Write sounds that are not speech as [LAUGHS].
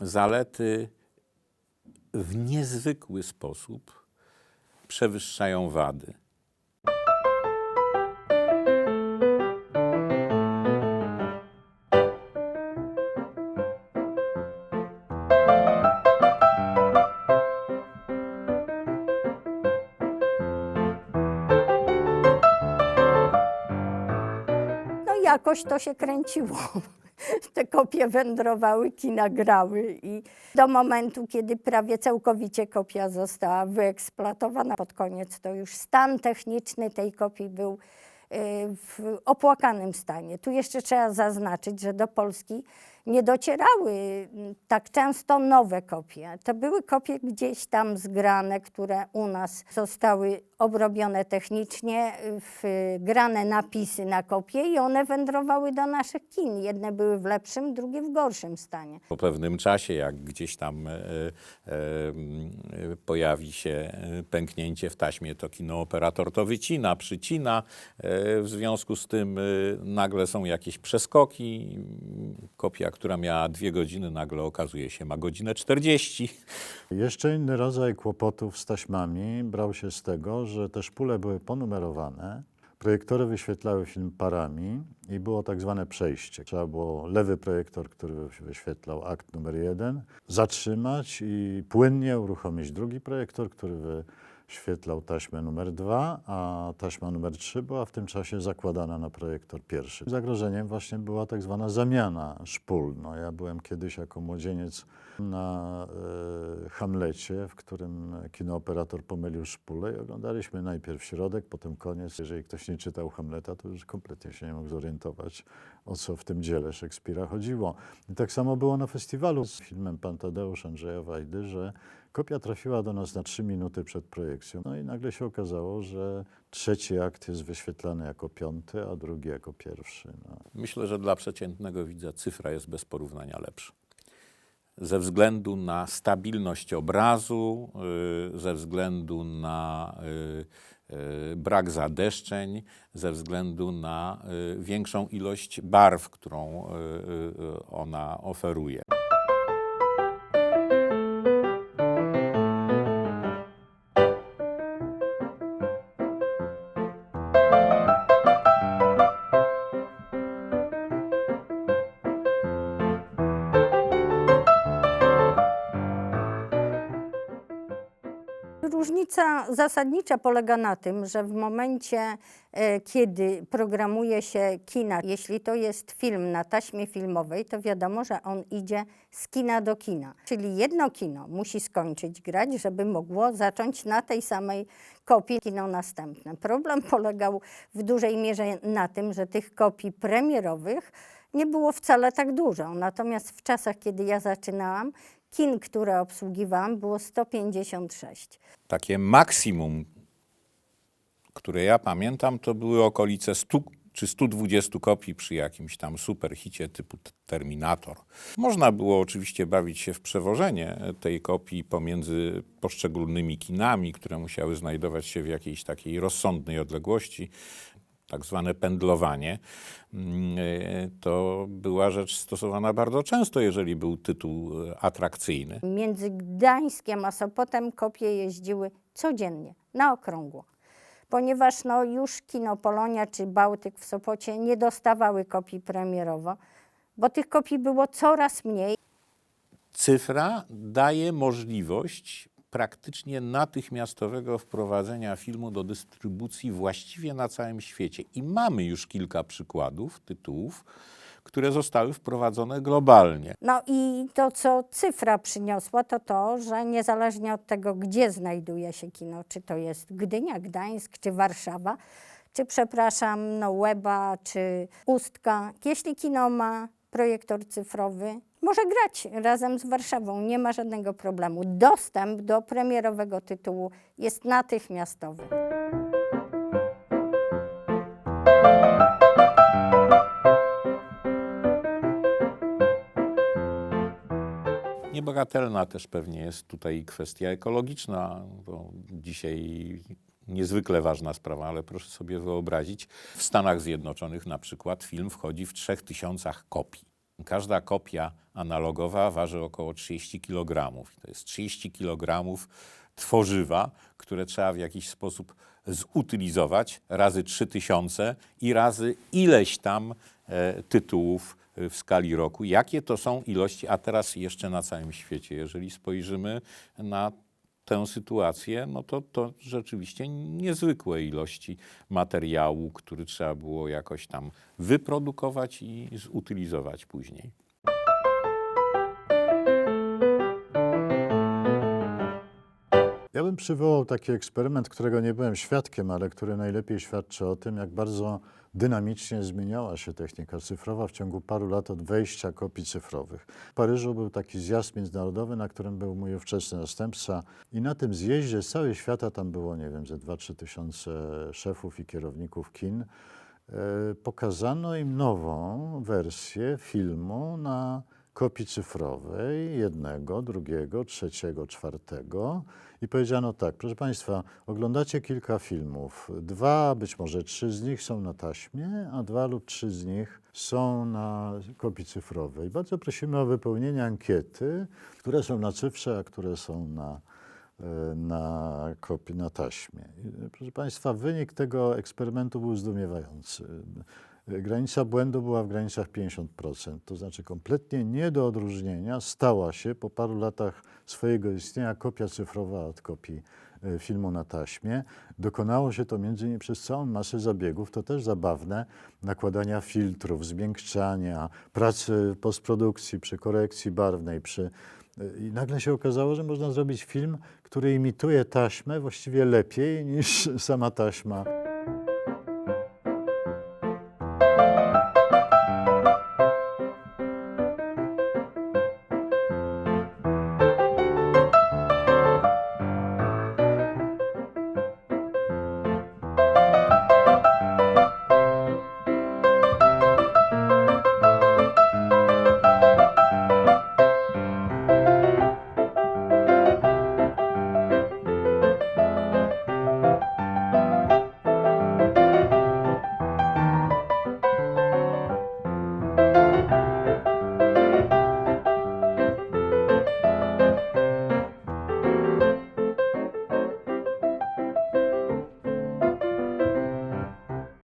zalety w niezwykły sposób przewyższają wady. No jakoś to się kręciło. [LAUGHS] Te kopie wędrowały, kina grały i do momentu, kiedy prawie całkowicie kopia została wyeksploatowana pod koniec, to już stan techniczny tej kopii był y, w opłakanym stanie. Tu jeszcze trzeba zaznaczyć, że do Polski nie docierały mm, tak często nowe kopie. To były kopie gdzieś tam zgrane, które u nas zostały obrobione technicznie, wgrane napisy na kopie i one wędrowały do naszych kin. Jedne były w lepszym, drugie w gorszym stanie. Po pewnym czasie, jak gdzieś tam e, e, pojawi się e, pęknięcie w taśmie, to kinooperator to wycina, przycina. E, w związku z tym e, nagle są jakieś przeskoki. Kopia, która miała dwie godziny, nagle okazuje się ma godzinę 40. Jeszcze inny rodzaj kłopotów z taśmami brał się z tego, że te szpule były ponumerowane. Projektory wyświetlały film parami i było tak zwane przejście. Trzeba było lewy projektor, który wyświetlał akt numer jeden, zatrzymać i płynnie uruchomić drugi projektor, który wyświetlał taśmę numer dwa, a taśma numer trzy była w tym czasie zakładana na projektor pierwszy. Zagrożeniem właśnie była tak zwana zamiana szpul. No, ja byłem kiedyś jako młodzieniec na e, Hamlecie, w którym kinooperator pomylił szpulę i oglądaliśmy najpierw środek, potem koniec. Jeżeli ktoś nie czytał Hamleta, to już kompletnie się nie mógł zorientować, o co w tym dziele Szekspira chodziło. I tak samo było na festiwalu z filmem Pan Tadeusz Andrzeja Wajdy, że kopia trafiła do nas na trzy minuty przed projekcją. No i nagle się okazało, że trzeci akt jest wyświetlany jako piąty, a drugi jako pierwszy. No. Myślę, że dla przeciętnego widza cyfra jest bez porównania lepsza. Ze względu na stabilność obrazu, y, ze względu na y, y, brak zadeszczeń, ze względu na większą ilość barw, którą ona oferuje. Różnica zasadnicza polega na tym, że w momencie, e, kiedy programuje się kina, jeśli to jest film na taśmie filmowej, to wiadomo, że on idzie z kina do kina. Czyli jedno kino musi skończyć grać, żeby mogło zacząć na tej samej kopii kino następne. Problem polegał w dużej mierze na tym, że tych kopii premierowych nie było wcale tak dużo. Natomiast w czasach, kiedy ja zaczynałam, kin, które obsługiwałam, było 156. Takie maksimum, które ja pamiętam, to były okolice 100 czy 120 kopii przy jakimś tam superhicie typu Terminator. Można było oczywiście bawić się w przewożenie tej kopii pomiędzy poszczególnymi kinami, które musiały znajdować się w jakiejś takiej rozsądnej odległości. Tak zwane pędlowanie, Mm, e, to była rzecz stosowana bardzo często, jeżeli był tytuł e, atrakcyjny. Między Gdańskiem a Sopotem kopie jeździły codziennie, na okrągło. Ponieważ no, już Kino Polonia czy Bałtyk w Sopocie nie dostawały kopii premierowo, bo tych kopii było coraz mniej. cyfra daje możliwość praktycznie natychmiastowego wprowadzenia filmu do dystrybucji właściwie na całym świecie. I mamy już kilka przykładów, tytułów, które zostały wprowadzone globalnie. No i to, co cyfra przyniosła, to to, że niezależnie od tego, gdzie znajduje się kino, czy to jest Gdynia, Gdańsk, czy Warszawa, czy przepraszam, no Łeba, czy Ustka, jeśli kino ma projektor cyfrowy, może grać razem z Warszawą, nie ma żadnego problemu. Dostęp do premierowego tytułu jest natychmiastowy. Niebagatelna też pewnie jest tutaj kwestia ekologiczna, bo dzisiaj niezwykle ważna sprawa, ale proszę sobie wyobrazić, w Stanach Zjednoczonych na przykład film wchodzi w 3000 kopii. Każda kopia analogowa waży około 30 kg. To jest 30 kg tworzywa, które trzeba w jakiś sposób zutylizować razy 3000 i razy ileś tam e, tytułów e, w skali roku. Jakie to są ilości, a teraz jeszcze na całym świecie, jeżeli spojrzymy na tę sytuację, no to, to rzeczywiście niezwykłe ilości materiału, który trzeba było jakoś tam wyprodukować i zutylizować później. Ja bym przywołał taki eksperyment, którego nie byłem świadkiem, ale który najlepiej świadczy o tym, jak bardzo dynamicznie zmieniała się technika cyfrowa w ciągu paru lat od wejścia kopii cyfrowych. W Paryżu był taki zjazd międzynarodowy, na którym był mój ówczesny następca i na tym zjeździe z całego świata, tam było, nie wiem, ze 2-3 tysiące szefów i kierowników kin, e, pokazano im nową wersję filmu na kopii cyfrowej jednego, drugiego, trzeciego, czwartego i powiedziano tak, proszę Państwa, oglądacie kilka filmów, dwa, być może trzy z nich są na taśmie, a dwa lub trzy z nich są na kopii cyfrowej. Bardzo prosimy o wypełnienie ankiety, które są na cyfrze, a które są na, e, na kopii, na taśmie. I, Proszę Państwa, wynik tego eksperymentu był zdumiewający. Granica błędu była w granicach 50%, to znaczy kompletnie nie do odróżnienia stała się po paru latach swojego istnienia kopia cyfrowa od kopii e, filmu na taśmie. Dokonało się to między innymi przez całą masę zabiegów, to też zabawne, nakładania filtrów, zmiękczania, pracy postprodukcji przy korekcji barwnej, przy i nagle się okazało, że można zrobić film, który imituje taśmę właściwie lepiej niż [LAUGHS] sama taśma.